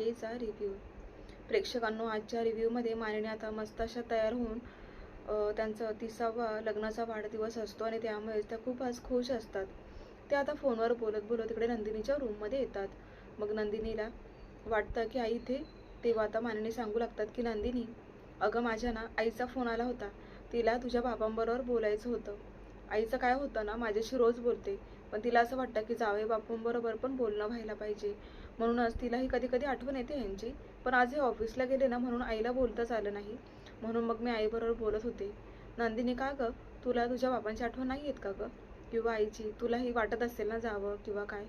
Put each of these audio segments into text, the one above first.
मालिकेचा रिव्ह्यू प्रेक्षकांनो आजच्या रिव्ह्यूमध्ये मानिनी आता मस्त अशा तयार होऊन त्यांचा तिसावा लग्नाचा वाढदिवस असतो आणि त्यामुळे त्या खूप आज खुश असतात. ते आता फोनवर बोलत बोलत तिकडे नंदिनीच्या रूममध्ये येतात. मग नंदिनीला वाटतं की आई इथे तेव्हा आता माननी सांगू लागतात की नंदिनी अगं माझ्या ना आईचा फोन आला होता. तिला तुझ्या बाबांबरोबर बोलायचं होतं. आईचं काय होतं ना माझ्याशी रोज बोलते. पण तिला असं वाटतं की जावे बापूंबरोबर पण बोलणं व्हायला पाहिजे. म्हणूनच तिलाही कधी कधी आठवण येते ह्यांची. पण आज हे ऑफिसला गेले ना म्हणून आईला बोलताच आलं नाही. म्हणून मग मी आईबरोबर बोलत होते. नंदिनी का गं? तुला तुझ्या बाबांची आठवण नाही येत का गं? किंवा आईची तुलाही वाटत असेल ना जावं किंवा काय?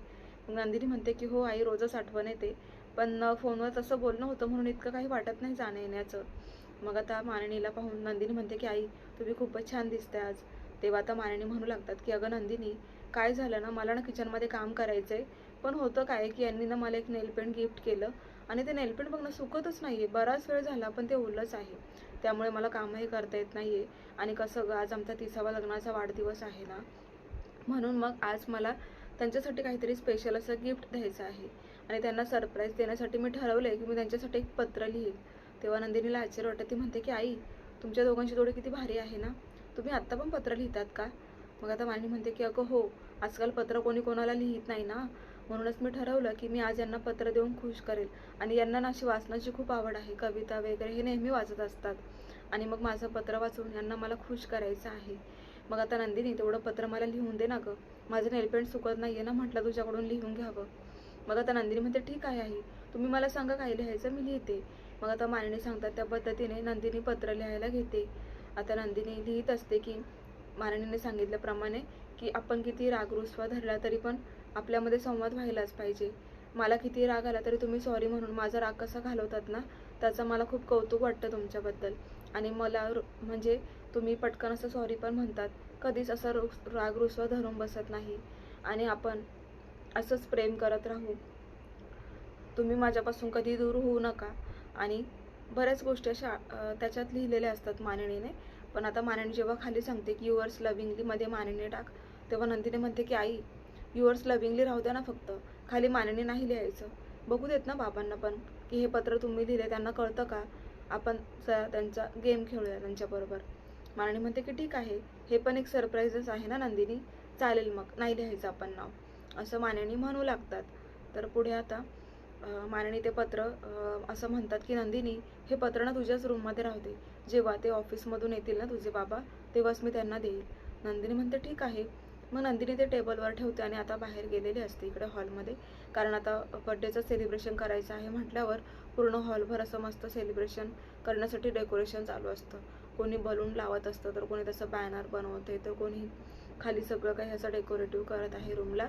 मग नंदिनी म्हणते की हो आई रोजच आठवण येते. पण फोनवर तसं बोलणं होतं म्हणून इतकं काही वाटत नाही जाणं येण्याचं. मग आता माननीला पाहून नंदिनी म्हणते की आई तुम्ही खूपच छान दिसते आज. तेव्हा आता मानिनी म्हणू लागतात की अगं नंदिनी काय झालं ना मला ना किचनमध्ये काम करायचं आहे पण होतं काय की यांनी ना मला एक नेलपेंट गिफ्ट केलं. आणि ते नेलपेंट बघ ना सुकतच नाही आहे बराच वेळ झाला पण ते ओलंच आहे. त्यामुळे मला कामही करता येत नाही आहे आणि कसं गं आज आमचा तिसावा लग्नाचा वाढदिवस आहे ना. म्हणून मग आज मला त्यांच्यासाठी काहीतरी स्पेशल असं गिफ्ट द्यायचं आहे. आणि त्यांना सरप्राईज देण्यासाठी मी ठरवलं आहे की मी त्यांच्यासाठी एक पत्र लिहील तेव्हा नंदिनीला आश्चर्य वाटतं. ती म्हणते की आई तुमच्या दोघांची जोडी किती भारी आहे ना. तुम्ही आत्ता पण पत्र लिहितात का? मग आता मानी म्हणते की अगं हो आजकाल पत्र कोणी कोणाला लिहित नाही ना? म्हणूनच मी ठरवलं की मी आज यांना पत्र देऊन खुश करेल. आणि यांना ना अशी वाचनाची खूप आवड आहे. कविता वगैरे हे नेहमी वाचत असतात. आणि मग माझं पत्र वाचून यांना मला खुश करायचं आहे. मग आता नंदिनी तेवढं पत्र मला लिहून दे ना गं. माझं नेलपेंट सुकत नाही आहे ना म्हटलं तुझ्याकडून लिहून घ्यावं. मग आता नंदिनी म्हणते ठीक आहे आई. तुम्ही मला सांगा काय लिहायचं? मी लिहिते. मग आता मानिनी सांगतात त्या पद्धतीने नंदिनी पत्र लिहायला घेते. आता नंदिनी लिहित असते की मानिनीने सांगितल्याप्रमाणे की आपण किती राग रुसवा धरला तरी पण आपल्यामध्ये संवाद व्हायलाच पाहिजे. मला किती राग आला तरी तुम्ही सॉरी म्हणून माझा राग कसा घालवतात ना त्याचं मला खूप कौतुक वाटतं तुमच्याबद्दल. आणि मला रु- म्हणजे तुम्ही पटकन असं सॉरी पण म्हणतात. कधीच असं रु- राग रुसवा धरून बसत नाही. आणि आपण असंच प्रेम करत राहू. तुम्ही माझ्यापासून कधी दूर होऊ नका. आणि बऱ्याच गोष्टी अशा त्याच्यात लिहिलेल्या असतात मानणीने पण आता मानेने जेव्हा खाली सांगते की युअर्स लविंगलीमध्ये मानेने टाक तेव्हा नंदिनी म्हणते की आई युअर्स लविंगली राहू द्या ना फक्त. खाली मानेने नाही लिहायचं. बघू देत ना बाबांना पण की हे पत्र तुम्ही लिहिले त्यांना कळतं का? आपण स- त्यांचा गेम खेळूया त्यांच्याबरोबर मानिनी म्हणते की ठीक आहे. हे पण एक सरप्राईजच आहे ना नंदिनी? चालेल मग. नाही लिहायचं आपण नाव. असं मानिनी म्हणू लागतात. तर पुढे आता माननी ते पत्र असं म्हणतात की नंदिनी हे पत्र ना तुझ्याच रूममध्ये राहू दे जेव्हा ते ऑफिसमधून येतील ना तुझे बाबा तेव्हाच मी त्यांना देईल. नंदिनी म्हणते ठीक आहे. मग नंदिनी ते टेबलवर ठेवते आणि आता बाहेर गेलेली असते इकडे हॉलमध्ये कारण आता बड्डेचं सेलिब्रेशन करायचं आहे म्हटल्यावर पूर्ण हॉलभर असं मस्त सेलिब्रेशन करण्यासाठी डेकोरेशन चालू असतं. कोणी बलून लावत असतं तर कोणी तसं बॅनर बनवते तर कोणी खाली सगळं काही असं डेकोरेटिव्ह करत आहे रूमला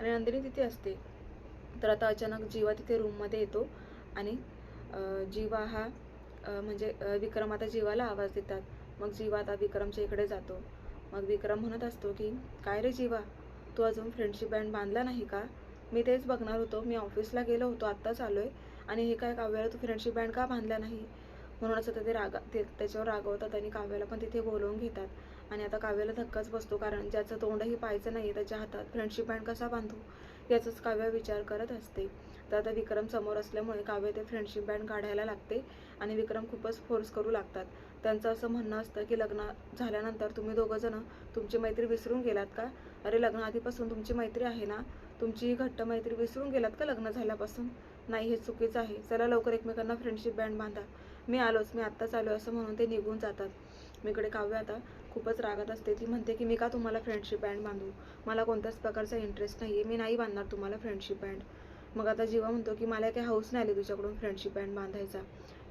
आणि नंदिनी तिथे असते. तर आता अचानक जीवा तिथे रूममध्ये येतो आणि जीवा हा म्हणजे विक्रम आता जीवाला आवाज देतात. मग जीवा आता विक्रमच्या इकडे जातो. मग विक्रम म्हणत असतो की काय रे जीवा? तू अजून फ्रेंडशिप बँड बांधला नाही का? मी तेच बघणार होतो. मी ऑफिसला गेलो होतो. आत्ताच आलो आहे आणि हे काय काव्याला तू फ्रेंडशिप बँड का बांधला नाही? म्हणूनच आता ते रागा ते त्याच्यावर रागवतात आणि काव्याला पण तिथे बोलवून घेतात. आणि आता काव्याला धक्काच बसतो कारण ज्याचं तोंडही पाहायचं नाही त्याच्या हातात. फ्रेंडशिप बँड कसा बांधू? याचाच काव्य विचार करत असते. तर आता विक्रम समोर असल्यामुळे काव्य ते फ्रेंडशिप बँड काढायला लागते आणि विक्रम खूपच फोर्स करू लागतात. त्यांचं असं म्हणणं असतं की लग्न झाल्यानंतर तुम्ही दोघंजणं तुमची मैत्री विसरून गेलात का? अरे लग्न आधीपासून तुमची मैत्री आहे ना? तुमची घट्ट मैत्री विसरून गेलात का लग्न झाल्यापासून? नाही हे चुकीचं आहे. चला लवकर एकमेकांना फ्रेंडशिप बँड बांधा. मी आलोच. मी आत्ताच आलो असं म्हणून ते निघून जातात. मी इकडे काव्य आता खूपच रागात असते. ती म्हणते की मी का तुम्हाला फ्रेंडशिप बँड बांधू? मला कोणत्याच प्रकारचा इंटरेस्ट नाही आहे मी नाही बांधणार तुम्हाला फ्रेंडशिप बँड मग आता जीवा म्हणतो की मला काही हाऊस नाही आली तुझ्याकडून फ्रेंडशिप बँड बांधायचा.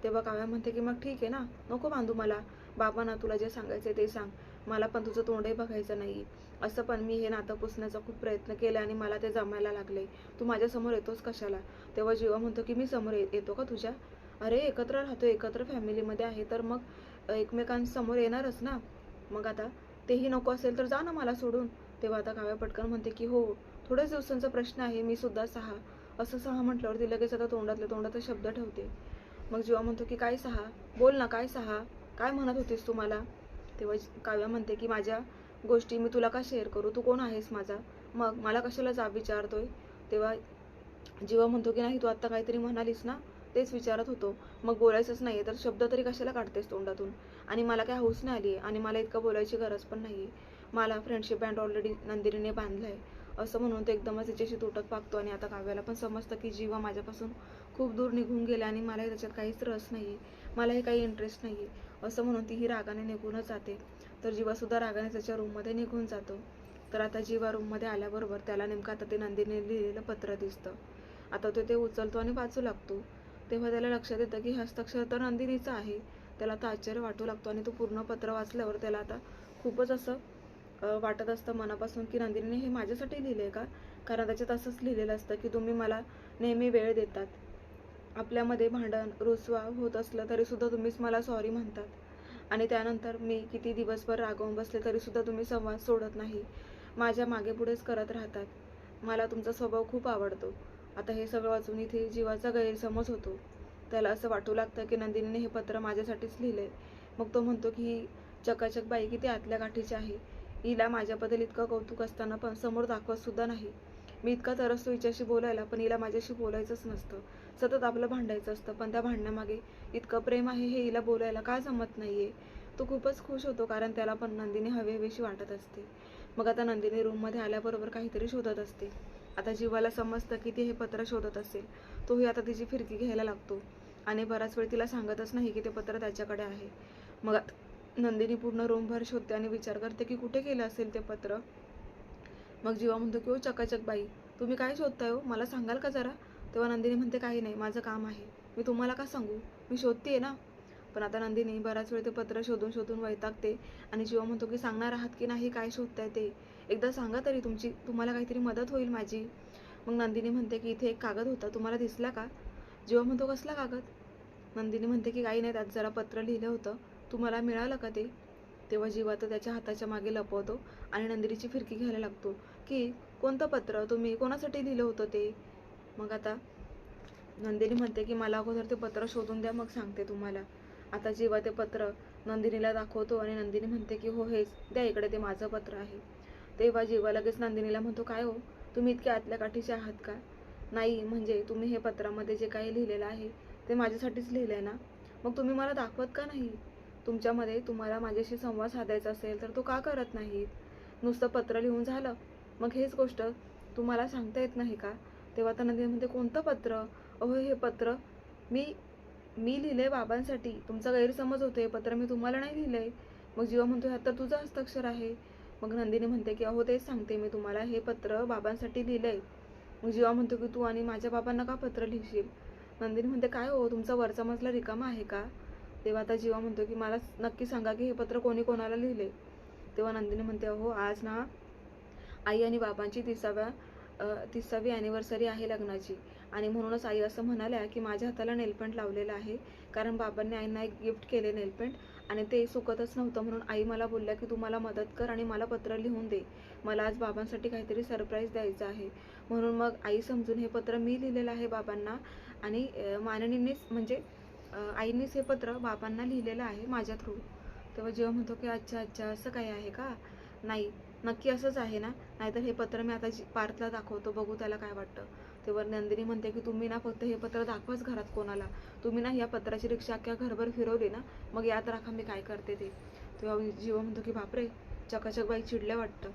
तेव्हा काव्या म्हणते की मग ठीक आहे ना. नको बांधू मला. बाबा ना तुला जे सांगायचं ते सांग. मला पण तुझं तोंडही बघायचं नाही. असं पण मी हे नातं पुसण्याचा खूप प्रयत्न केला आणि मला ते जमायला लागले. तू माझ्यासमोर येतोस कशाला? तेव्हा जीवा म्हणतो की मी समोर ये- येतो का तुझ्या? अरे एकत्र राहतो. एकत्र फॅमिलीमध्ये आहे. तर मग एकमेकांसमोर येणारच ना. मग आता तेही नको असेल तर जा ना मला सोडून. तेव्हा आता काव्या पटकन म्हणते की हो थोड्याच दिवसांचा प्रश्न आहे मी सुद्धा सहा. असं सहा म्हटल्यावर ती लगेच आता तोंडातल्या तोंडात शब्द ठेवते. मग जीवा म्हणतो की काय सहा? बोल ना काय सहा? काय म्हणत होतीस तू मला? तेव्हा काव्या म्हणते की माझ्या गोष्टी मी तुला का शेअर करू? तू कोण आहेस माझा? मग मला कशाला जाब विचारतोय? तेव्हा जीवा म्हणतो की नाही तू आत्ता काहीतरी म्हणालीस ना? तेच विचारत होतो. मग बोलायचंच नाही तर शब्द तरी कशाला काढतेस तोंडातून? आणि मला काय हौस नाही आली आणि मला इतकं बोलायची गरज पण नाही. मला फ्रेंडशिप बँड ऑलरेडी नंदिनीने बांधलं आहे असं म्हणून तो एकदमच तिच्याशी तुटक पाकतो आणि आता काव्याला पण समजतं की जीवा माझ्यापासून खूप दूर निघून गेला आणि मला त्याच्यात काहीच रस नाही. आहे मलाही काही इंटरेस्ट नाही. आहे असं म्हणून तीही रागाने निघूनच जाते. तर जीवासुद्धा रागाने त्याच्या रूममध्ये निघून जातो. तर आता जीवा रूममध्ये आल्याबरोबर त्याला नेमकं आता ते नंदिनीने लिहिलेलं पत्र दिसतं. आता तो ते उचलतो आणि वाचू लागतो. तेव्हा त्याला लक्षात येतं की हस्ताक्षर तर नंदिनीचं आहे. त्याला आता आश्चर्य वाटू लागतो आणि तो पूर्ण पत्र वाचल्यावर त्याला आता खूपच असं वाटत असतं मनापासून की नंदिनीने हे माझ्यासाठी लिहिलं आहे का? कारण त्याच्यात असंच लिहिलेलं असतं की तुम्ही मला नेहमी वेळ देतात. आपल्यामध्ये भांडण रुसवा होत असलं तरीसुद्धा तुम्हीच मला सॉरी म्हणतात. आणि त्यानंतर मी किती दिवसभर रागवून बसले तरीसुद्धा तुम्ही संवाद सोडत नाही. माझ्या मागे पुढेच करत राहतात. मला तुमचा स्वभाव खूप आवडतो. आता हे सगळं वाचून इथे जीवाचा गैरसमज होतो. त्याला असं वाटू लागतं की नंदिनीने हे पत्र माझ्यासाठीच लिहिलंय. मग तो म्हणतो की ही चकाचक बाई किती आतल्या गाठीची आहे. हिला माझ्याबद्दल इतकं कौतुक असताना पण समोर दाखवत सुद्धा नाही. मी इतका तरसतो हिच्याशी बोलायला पण हिला माझ्याशी बोलायचंच नसतं. सतत आपलं भांडायचं असतं पण त्या भांडण्यामागे इतकं प्रेम आहे हे हिला बोलायला का जमत नाही आहे तो खूपच खुश होतो कारण त्याला पण नंदिनी हवेहवेशी वाटत असते. मग आता नंदिनी रूममध्ये आल्याबरोबर काहीतरी शोधत असते. आता जीवाला समजतं की ती हे पत्र शोधत असेल. तोही आता तिची फिरकी घ्यायला लागतो. आणि बराच वेळ तिला सांगतच नाही की ते पत्र त्याच्याकडे आहे. मग आता नंदिनी पूर्ण रूमभर शोधते आणि विचार करते की कुठे गेलं असेल ते पत्र? मग जीवा म्हणतो की ओ चकाचक बाई तुम्ही काय शोधताय हो? मला सांगाल का जरा? तेव्हा नंदिनी म्हणते काही नाही माझं काम आहे. मी तुम्हाला का सांगू? मी शोधते ना. पण आता नंदिनी बराच वेळ ते पत्र शोधून शोधून वैतागते आणि जीवा म्हणतो की सांगणार आहात की नाही? काय शोधताय ते? एकदा सांगा तरी तुमची तुम्हाला काहीतरी मदत होईल माझी. मग नंदिनी म्हणते की इथे एक कागद होता तुम्हाला दिसला का? जीवा म्हणतो कसला कागद? नंदिनी म्हणते की काही नाही त्यात जरा पत्र लिहिलं होतं. तुम्हाला मिळालं का ते? तेव्हा जीवा तर त्याच्या हाताच्या मागे लपवतो आणि नंदिनीची फिरकी घ्यायला लागतो की कोणतं पत्र? तुम्ही कोणासाठी लिहिलं होतं ते? मग आता नंदिनी म्हणते की मला अगोदर ते पत्र शोधून द्या मग सांगते तुम्हाला. आता जेव्हा ते पत्र नंदिनीला दाखवतो आणि नंदिनी म्हणते की हो हेच द्या इकडे ते माझं पत्र आहे. तेव्हा जेव्हा लगेच नंदिनीला म्हणतो काय हो तुम्ही इतके आतल्या काठीचे आहात का? नाही म्हणजे तुम्ही हे पत्रामध्ये जे काही लिहिलेलं आहे ते माझ्यासाठीच लिहिलं आहे ना? मग तुम्ही मला दाखवत का नाही? तुमच्यामध्ये तुम्हाला माझ्याशी संवाद साधायचा असेल तर तो का करत नाहीत नुसतं पत्र लिहून झालं. मग हेच गोष्ट तुम्हाला सांगता येत नाही का? तेव्हा तर नदीमध्ये म्हणते कोणतं पत्र? अहो हे पत्र मी मी लिहिले बाबांसाठी. तुमचा गैरसमज होतो हे पत्र मी तुम्हाला नाही लिहिलं आहे मग जीवा म्हणतो ह्यात तर तुझं हस्ताक्षर आहे. मग नंदिनी म्हणते की अहो तेच सांगते मी तुम्हाला हे पत्र बाबांसाठी लिहिलंय. मग जीवा म्हणतो की तू आणि माझ्या बाबांना का पत्र लिहिशील? नंदिनी म्हणते काय हो तुमचा वरचा मजला रिकामा आहे का? तेव्हा आता जीवा म्हणतो की मला नक्की सांगा की हे पत्र कोणी कोणाला लिहिले? तेव्हा नंदिनी म्हणते अहो आज ना आई आणि बाबांची तिसाव्या तिसावी ॲनिव्हर्सरी आहे लग्नाची. आणि म्हणूनच आई असं म्हणाल्या की माझ्या हाताला नेलपेंट लावलेलं आहे कारण बाबांनी आईंना एक गिफ्ट केले नेलपेंट आणि ते सुकतच नव्हतं म्हणून आई मला बोलल्या की तू मला मदत कर आणि मला पत्र लिहून दे. मला आज बाबांसाठी काहीतरी सरप्राईज द्यायचं आहे. म्हणून मग आई समजून हे पत्र मी लिहिलेलं आहे बाबांना आणि माननीनेच म्हणजे आईनेच हे पत्र बाबांना लिहिलेलं आहे माझ्या थ्रू तेव्हा जेव्हा म्हणतो की अच्छा अच्छा असं काही आहे का? नाही नक्की असंच आहे ना. नाहीतर हे पत्र मी आता जी- पार्थला दाखवतो. बघू त्याला काय वाटतं. तेव्हा नंदिनी म्हणते की तुम्ही ना फक्त हे पत्र दाखवाच घरात कोणाला. तुम्ही ना या पत्राची रिक्षा अख्ख्या घरभर फिरवली ना मग यात राखा मी काय करते ते. तेव्हा जीवा म्हणतो की बापरे चकाचक बाई चिडल्या वाटतं.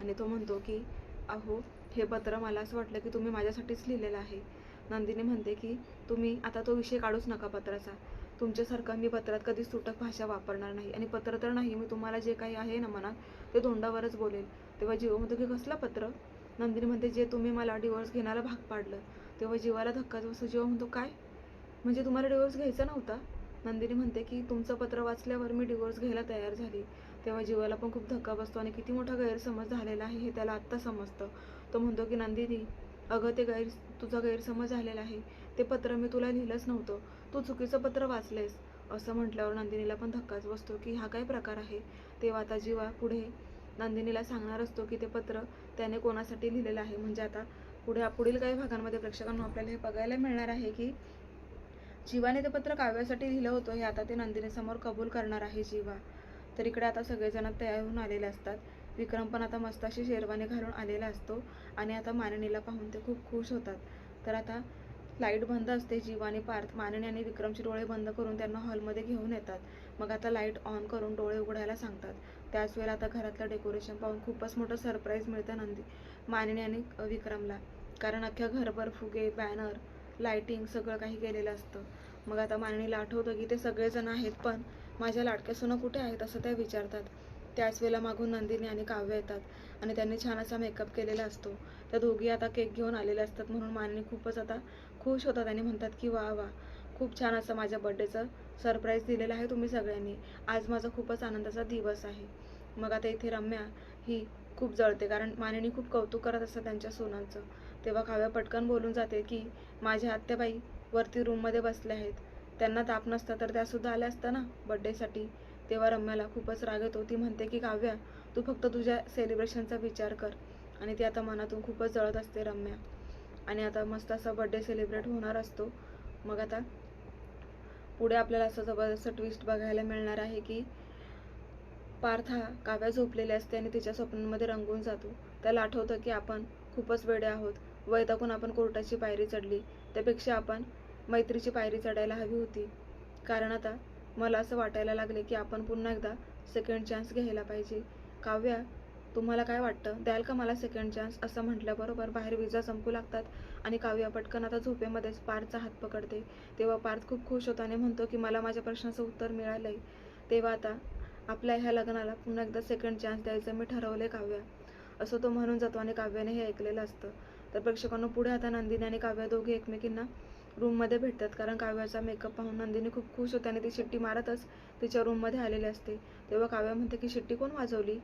आणि तो म्हणतो की अहो हे पत्र मला असं वाटलं की तुम्ही माझ्यासाठीच लिहिलेलं आहे. नंदिनी म्हणते की तुम्ही आता तो विषय काढूच नका पत्राचा. तुमच्यासारखं मी पत्रात कधीच तुटक भाषा वापरणार नाही. आणि पत्र तर नाही मी तुम्हाला जे काही आहे ना मनात ते तोंडावरच बोलेल. तेव्हा जीव म्हणतो की कसला पत्र? नंदिनी म्हणते जे तुम्ही मला डिवोर्स घेण्याला भाग पाडलं तेव्हा जीवाला धक्काच बसतो जीवा म्हणतो काय? म्हणजे तुम्हाला डिवोर्स घ्यायचा नव्हता? नंदिनी म्हणते की तुमचं पत्र वाचल्यावर मी डिवोर्स घ्यायला तयार झाली. तेव्हा जीवाला पण खूप धक्का बसतो आणि किती मोठा गैरसमज झालेला आहे हे त्याला आत्ता समजतं. तो म्हणतो की नंदिनी अगं ते गैर तुझा गैरसमज झालेला आहे. ते पत्र मी तुला लिहिलंच नव्हतं. तू चुकीचं पत्र वाचलेस. असं म्हटल्यावर नंदिनीला पण धक्काच बसतो की हा काय प्रकार आहे? तेव्हा आता जीवा पुढे नंदिनीला सांगणार असतो की ते पत्र त्याने कोणासाठी लिहिलेलं आहे. म्हणजे आता पुढे पुढील काही भागांमध्ये प्रेक्षकांना आपल्याला हे बघायला मिळणार आहे की जीवाने ते पत्र काव्यासाठी लिहिलं होतं हे आता ते नंदिनीसमोर कबूल करणार आहे जीवा. तर इकडे आता सगळेजण तयार होऊन आलेले असतात. विक्रम पण आता मस्त अशी शेरवानी घालून आलेला असतो आणि आता माननीला पाहून ते खूप खुश होतात. तर आता लाइट बंद असते जीवाने पार्थ माननी आणि विक्रमचे डोळे बंद करून त्यांना हॉलमध्ये घेऊन येतात. मग आता लाइट ऑन करून डोळे उघडायला सांगतात. त्याच वेळेला आता घरातलं डेकोरेशन पाहून खूपच मोठं सरप्राईज मिळतं नंदी मानने आणि विक्रमला. कारण अख्ख्या घरभर फुगे बॅनर लाइटिंग सगळं काही केलेलं असतं. मग आता माननीला आठवतं की ते सगळेजण आहेत पण माझ्या लाडक्या सुना कुठे आहेत असं त्या विचारतात. त्याच वेळेला मागून नंदिनी आणि काव्य येतात आणि त्यांनी छान असा मेकअप केलेला असतो. त्या दोघी आता केक घेऊन आलेल्या असतात म्हणून माननी खूपच आता खुश होतात आणि म्हणतात की वा वा खूप छान असं माझ्या बड्डेचं सरप्राईज दिलेलं आहे तुम्ही सगळ्यांनी. आज माझा खूपच आनंदाचा दिवस आहे. मग आता इथे रम्या ही खूप जळते कारण मानिनी खूप कौतुक करत असतात त्यांच्या सोनांचं. तेव्हा काव्या पटकन बोलून जाते की माझ्या आत्याबाई वरती रूममध्ये बसल्या आहेत. त्यांना ताप नसता तर त्यासुद्धा आल्या असता ना बड्डेसाठी तेव्हा रम्याला खूपच राग येतो. ती म्हणते की काव्या तू फक्त तुझ्या सेलिब्रेशनचा विचार कर. आणि ती आता मनातून खूपच जळत असते रम्या. आणि आता मस्त असा बड्डे सेलिब्रेट होणार असतो. मग आता पुढे आपल्याला असं जबरदस्त ट्विस्ट बघायला मिळणार आहे की पार्थ हा काव्या झोपलेली असते आणि तिच्या स्वप्नांमध्ये रंगून जातो. त्याला आठवतं की आपण खूपच वेडे आहोत. वैतागून आपण कोर्टाची पायरी चढली. त्यापेक्षा आपण मैत्रीची पायरी चढायला हवी होती. कारण आता मला असं वाटायला लागले की आपण पुन्हा एकदा सेकंड चान्स घ्यायला पाहिजे. काव्या तुम्हाला काय वाटतं? द्याल का मला सेकंड चान्स असं म्हटल्याबरोबर बाहेर विजा चमकू लागतात आणि काव्या पटकन आता झोपेमध्येच पार्थचा हात पकडते. तेव्हा पार्थ खूप खुश होतो आणि म्हणतो की मला माझ्या प्रश्नाचं उत्तर मिळालंय. तेव्हा आता आपल्या ह्या लग्नाला पुन्हा एकदा सेकंड चान्स द्यायचं मी ठरवले काव्या. असं तो म्हणून जातो आणि काव्याने हे ऐकलेलं असतं. तर प्रेक्षकांना पुढे आता नंदिनी आणि काव्या दोघे एकमेकींना रूममध्ये भेटतात. कारण काव्याचा मेकअप पाहून नंदिनी खूप खुश होते आणि ती शिट्टी मारतच तिच्या रूममध्ये आलेली असते. तेव्हा काव्या म्हणते की शिट्टी कोण वाजवली?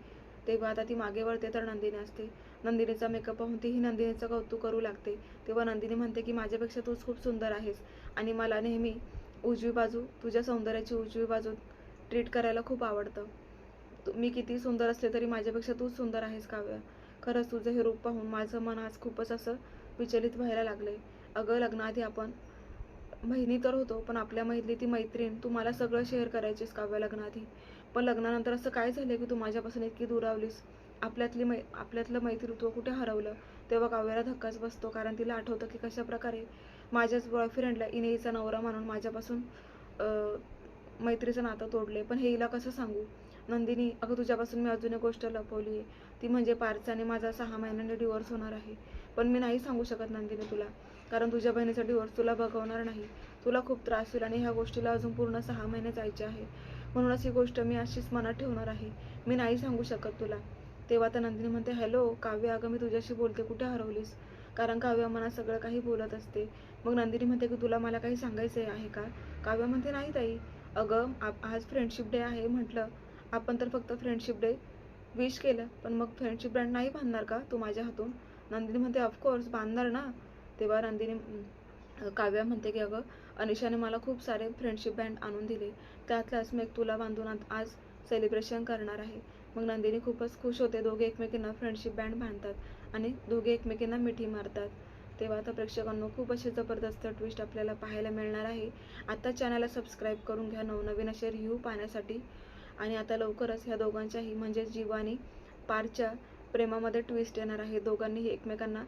तेव्हा आता ती मागे वळते तर नंदिनी असते. नंदिनीचा मेकअप पाहून तीही नंदिनीचं कौतुक करू लागते. तेव्हा नंदिनी म्हणते की माझ्यापेक्षा तूच खूप सुंदर आहेस आणि मला नेहमी उजवी बाजू तुझ्या सौंदर्याची उजवी बाजू ट्रीट करायला खूप आवडतं. तू- मी किती सुंदर असले तरी माझ्यापेक्षा तूच सुंदर आहेस काव्या खरंच तुझं हे रूप पाहून माझं मन आज खूपच असं विचलित व्हायला लागले अगं लग्नाआधी आपण बहिणी तर होतो पण आपल्या महिली ती मैत्रीण तू मला सगळं शेअर करायचीस काव्या लग्नाआधी? पण लग्नानंतर असं काय झालं की तू माझ्यापासून इतकी दुरावलीस आपल्यातली मै आपल्यातलं मैत्रीत्व कुठे हरवलं? तेव्हा काव्याला धक्काच बसतो कारण तिला आठवतं की कशा प्रकारे माझ्याच बॉयफ्रेंडला इनेईचा नवरा मानून माझ्यापासून मैत्रीचं नातं तोडले पण हे हिला कसं सांगू? नंदिनी अगं तुझ्यापासून मी अजून एक गोष्ट लपवली आहे ती म्हणजे पारचा आणि माझा सहा महिन्यांनी डिवोर्स होणार आहे. पण मी नाही सांगू शकत नंदिनी तुला कारण तुझ्या बहिणीचा डिवोर्स तुला बघवणार नाही. तुला खूप त्रास होईल आणि ह्या गोष्टीला अजून पूर्ण सहा महिने जायचे आहे. म्हणूनच ही गोष्ट मी अशीच मनात ठेवणार आहे. मी नाही सांगू शकत तुला. तेव्हा तर नंदिनी म्हणते हॅलो काव्य अगं मी तुझ्याशी बोलते. कुठे हरवलीस? कारण काव्य मनात सगळं काही बोलत असते. मग नंदिनी म्हणते की तुला मला काही सांगायचं आहे का? काव्य म्हणते नाही ताई. अगं आप- आज फ्रेंडशिप डे आहे म्हटलं. आपण तर फक्त फ्रेंडशिप डे विश केलं. पण मग फ्रेंडशिप ब्रँड नाही बांधणार का तू माझ्या हातून? नंदिनी म्हणते ऑफकोर्स बांधणार ना. तेव्हा नंदिनी काव्या म्हणते की अगं अनिशाने मला खूप सारे फ्रेंडशिप बँड आणून दिले. त्यातलाच मी एक तुला बांधून आज- आज सेलिब्रेशन करणार आहे. मग नंदिनी खूपच खुश होते. दोघे एकमेकींना फ्रेंडशिप बँड बांधतात आणि दोघे एकमेकींना मिठी मारतात. तेव्हा आता प्रेक्षकांना खूप असे जबरदस्त ट्विस्ट आपल्याला पाहायला मिळणार आहे. आता चॅनलला सबस्क्राईब करून घ्या. नवनवीन असे रिव्ह्यू पाहण्यासाठी. आणि आता लवकरच ह्या दोघांच्याही म्हणजे जीवानी पारच्या प्रेमामध्ये ट्विस्ट येणार आहे. दोघांनीही एकमेकांना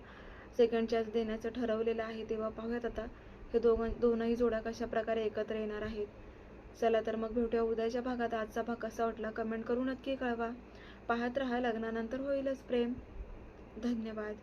सेकंड चान्स देण्याचं ठरवलेलं आहे तेव्हा पाहूयात आता. हे दोघां दोनही जोड्या कशा प्रकारे एकत्र येणार आहेत? चला तर मग भेटूया उद्याच्या भागात. आजचा भाग कसा वाटला कमेंट करू नक्की कळवा. पाहत राहा लग्नानंतर होईलच प्रेम. धन्यवाद.